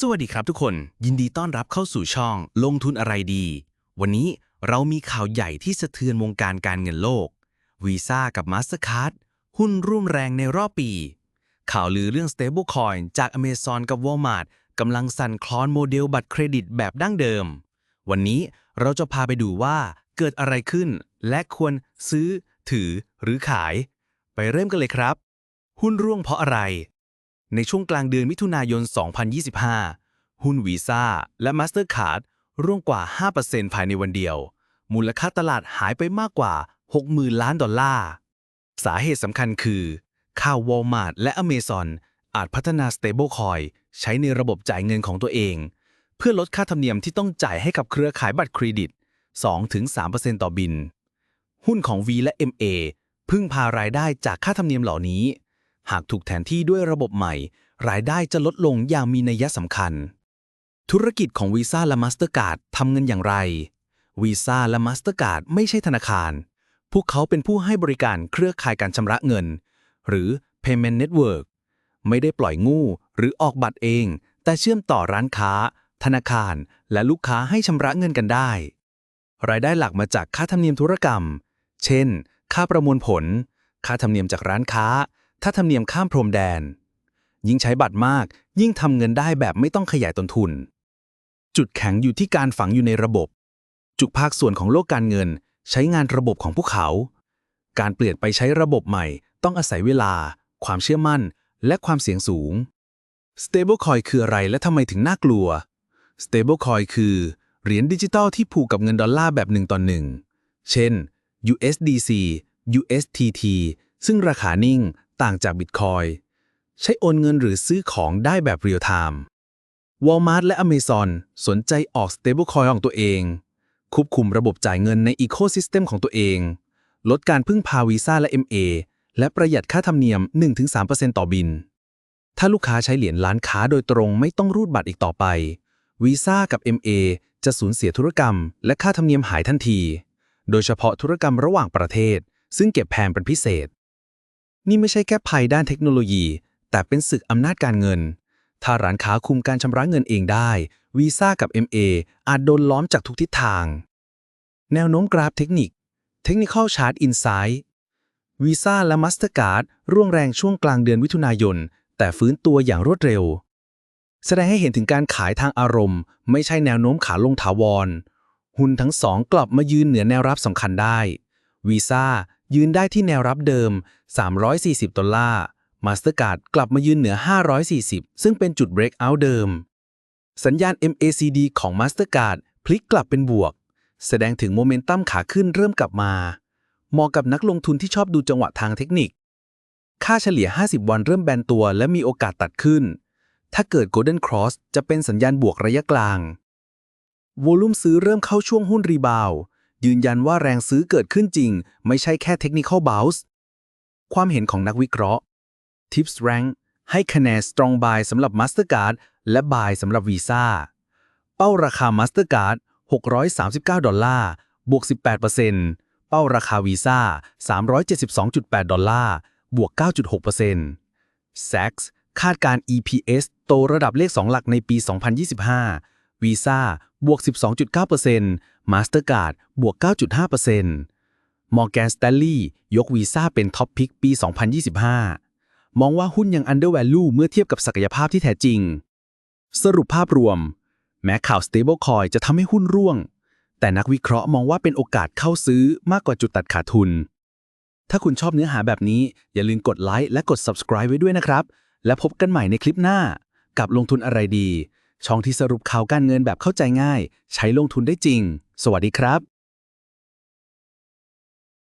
สวัสดีครับทุกคนยินดีต้อนรับเข้าสู่ช่องลงทุนอะไรดี วันนี้เรามีข่าวใหญ่ที่สะเทือนวงการการเงินโลกวีซ่ากับ Mastercard หุ้นร่วมแรงในรอบปี ข่าวลือเรื่อง stablecoin จาก Amazon กับ Walmart กำลังสั่นคลอนโมเดลบัตรเครดิตแบบดั้งเดิม วันนี้เราจะพาไปดูว่าเกิดอะไรขึ้น และควรซื้อ ถือหรือขาย ไปเริ่มกันเลยครับ หุ้นร่วงเพราะอะไร ในช่วงกลางเดือนมิถุนายน 2025 หุ้นวีซ่าและ Mastercard ร่วงกว่า 5%ภายในวันเดียว มูลค่าตลาดหายไปมากกว่า 60,000 ล้านดอลลาร์ สาเหตุสำคัญคือข่าว Walmart และ Amazon อาจพัฒนา stablecoin ใช้ในระบบจ่ายเงินของตัวเอง เพื่อลดค่าธรรมเนียมที่ต้องจ่ายให้กับเครือข่ายบัตรเครดิต 2-3%ต่อบิน หุ้นของ V และ MA พึ่งพารายได้จากค่าธรรมเนียมเหล่านี้ หากถูกแทนที่ด้วยระบบใหม่ รายได้จะลดลงอย่างมีนัยสำคัญ ธุรกิจของวีซ่าและ Mastercard ทำเงินอย่างไรวีซ่าและ Mastercard ไม่ใช่ธนาคาร พวกเขาเป็นผู้ให้บริการเครือข่ายการชำระเงิน หรือ payment network ไม่ได้ปล่อยงูหรือออกบัตรเอง แต่เชื่อมต่อร้านค้า ธนาคาร และลูกค้าให้ชำระเงินกันได้ รายได้หลักมาจากค่าธรรมเนียมธุรกรรม เช่น ค่าประมวลผล ค่าธรรมเนียมจากร้านค้า ค่าธรรมเนียมข้ามพรมแดน ยิ่งใช้บัตรมาก ยิ่งทำเงินได้แบบไม่ต้องขยายต้นทุน จุดแข็งอยู่ที่การฝังอยู่ในระบบ จุกภาคส่วนของโลกการเงิน ใช้งานระบบของพวกเขา การเปลี่ยนไปใช้ระบบใหม่ ต้องอาศัยเวลา ความเชื่อมั่น และความเสี่ยงสูง Stablecoin คืออะไรและทำไมถึงน่ากลัว Stablecoin คือ เหรียญดิจิตอลที่ผูกกับเงินดอลลาร์แบบหนึ่งต่อหนึ่ง เช่น USDC USTT ซึ่งราคานิ่ง ต่างจาก Bitcoin ใช้โอนเงินหรือซื้อของได้แบบเรียลไทม์ Walmart และ Amazon สนใจออก Stablecoin ของตัวเอง ควบคุมระบบจ่ายเงินใน Ecosystem ของตัวเอง ลดการพึ่งพาวีซ่าและ MA และประหยัดค่าธรรมเนียม 1-3%ต่อบิน ถ้าลูกค้าใช้เหรียญร้านค้าโดยตรงไม่ต้องรูดบัตรอีกต่อไปวีซ่ากับ MA จะสูญเสียธุรกรรม และค่าธรรมเนียมหายทันที โดยเฉพาะธุรกรรมระหว่างประเทศ ซึ่งเก็บแพงเป็นพิเศษ นี่ไม่ใช่แค่ภัยด้านเทคโนโลยี แต่เป็นศึกอำนาจการเงิน ถ้าร้านค้าคุมการชำระเงินเองได้วีซ่ากับ MA อาจโดนล้อมจากทุกทิศทาง แนวโน้มกราฟเทคนิค Technical Chart Insight วีซ่าและ Mastercard ร่วงแรงช่วงกลางเดือนมิถุนายน แต่ฟื้นตัวอย่างรวดเร็ว แสดงให้เห็นถึงการขายทางอารมณ์ ไม่ใช่แนวโน้มขาลงถาวร หุ้นทั้งสองกลับมายืนเหนือแนวรับสำคัญได้วีซ่า ยืนได้ที่แนวรับเดิม 340 ดอลลาร์ Mastercard กลับมายืนเหนือ 540 ซึ่งเป็นจุด breakout เดิม สัญญาณ MACD ของ Mastercard พลิกกลับเป็นบวก แสดงถึงโมเมนตัมขาขึ้นเริ่มกลับมา เหมาะกับนักลงทุนที่ชอบดูจังหวะทางเทคนิค ค่าเฉลี่ย 50 วันเริ่มแบนตัวและมีโอกาสตัดขึ้น ถ้าเกิด Golden Cross จะเป็นสัญญาณบวกระยะกลางวอลุ่มซื้อเริ่มเข้าช่วงหุ้นรีบาวด์ ยืนยันว่าแรงซื้อเกิดขึ้นจริง ไม่ใช่แค่ Technical Bounce ความเห็นของนักวิเคราะห์ Tips Rank ให้คะแนน Strong Buy สำหรับ Mastercard และ Buy สำหรับ Visa เป้าราคา Mastercard 639 ดอลลาร์ บวก 18%เป้าราคา Visa 372.8 ดอลลาร์ บวก 9.6% Sachs คาดการ EPS โตระดับเลข 2 หลักในปี 2025 Visa บวก 12.9% Mastercard บวก 9.5% Morgan Stanley ยก Visa เป็นท็อปพิกปี 2025 มองว่าหุ้นยัง undervalue เมื่อเทียบกับศักยภาพที่แท้จริง สรุปภาพรวม แม้ข่าว stablecoin จะทำให้หุ้นร่วง แต่นักวิเคราะห์มองว่าเป็นโอกาสเข้าซื้อมากกว่าจุดตัดขาดทุน ถ้าคุณชอบเนื้อหาแบบนี้ อย่าลืมกดไลค์และกด subscribe ไว้ด้วยนะครับ และพบกันใหม่ในคลิปหน้า กับลงทุนอะไรดีช่องที่สรุปข่าวการเงินแบบเข้าใจง่าย ใช้ลงทุนได้จริง สวัสดีครับ